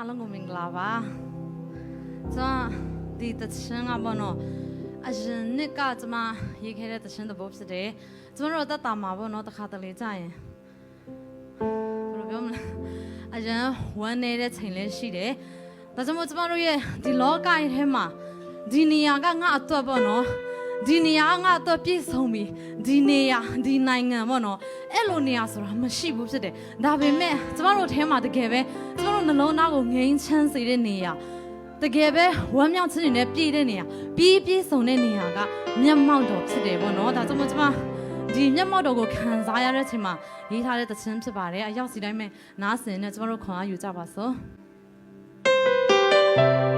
အားလုံးကိုမင်္ဂလာပါကျွန်မဒီတချင်းကပေါ့နော်အရင်နှစ်ကကျွန်မရေးခဲ့တဲ့တချင်းတစ်ပုဒ်ဖြစ်တယ်ကျွန်တော်တို့တက်တာမှာပေါ့နော်တစ်ခါတလေကြာရင်ဘယ်လိုပြောမလဲအရင်ဝမ်းနေတဲ့ချိန်လေးရှိတယ်ဒါကြောင့်မို့ကျွန်တော်တို့ရဲ့ဒီလောကကြီးထဲမှာဒီနေရာကငါအတွက်ပေါ့နော် ဒီနေရာကငါအတွက်ပြည့်စုံပြီဒီနေရာဒီနိုင်ငံပေါ့နော်အဲ့လိုနေရာဆိုတာမရှိဘူးဖြစ်တယ်ဒါပေမဲ့ကျမတို့ထဲမှာတကယ်ပဲကျမတို့နှလုံးသားကိုငြိမ်းချမ်းစေတဲ့နေရာတကယ်ပဲဝမ်းမြောက်ခြင်းတွေနဲ့ပြည့်တဲ့နေရာပြီးပြည့်စုံတဲ့နေရာကမျက်မှောက်တော်ဖြစ်တယ်ပေါ့နော်ဒါကြောင့်မို့ကျမဒီမျက်မှောက်တော်ကိုခံစားရတဲ့အချိန်မှာရေးထားတဲ့သချင်းဖြစ်ပါတယ်အရောက်စီတိုင်းမဲ့နားဆင်နဲ့ကျမတို့ခွန်အားယူကြပါစို့အ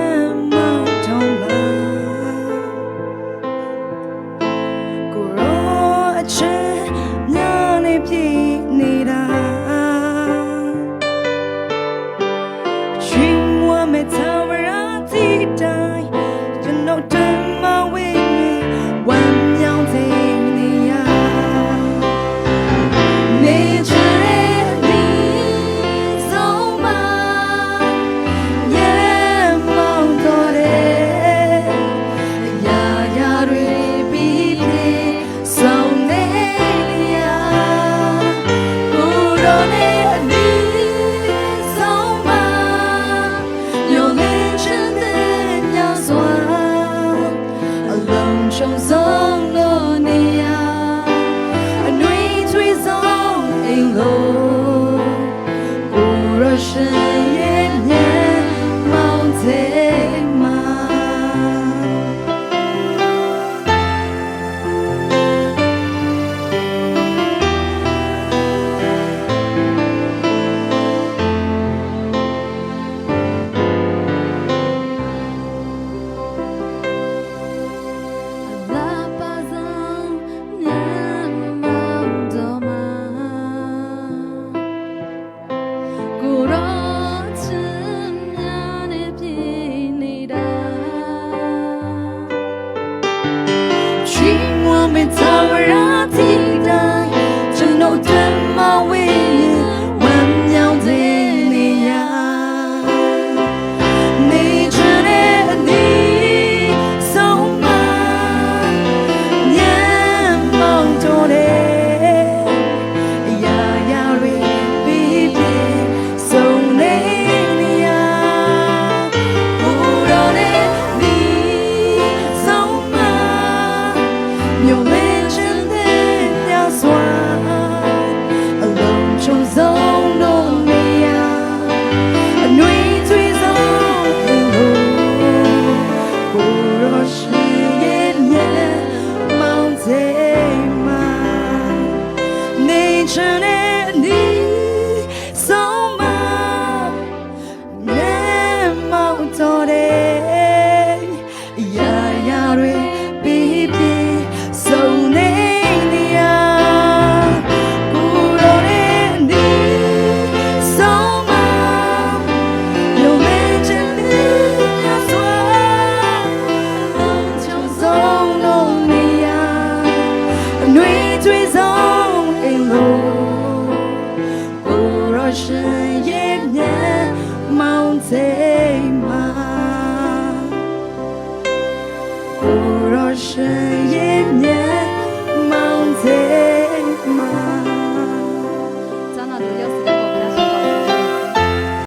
ရော 怎么让？ မောင်တော်တဲ့ရာရာတွေပြီးပြီစုံနေနေရကိုရောတဲ့ဒီဆုံးမယုံမဲချင်တဲ့ရစွာချုံဆုံးလို့နေရအနှွေးသွေးဆုံးအိမ်လို့ကိုရောရှင်ရဲ့မျက်မောင်သေး မှာကိုရရှိ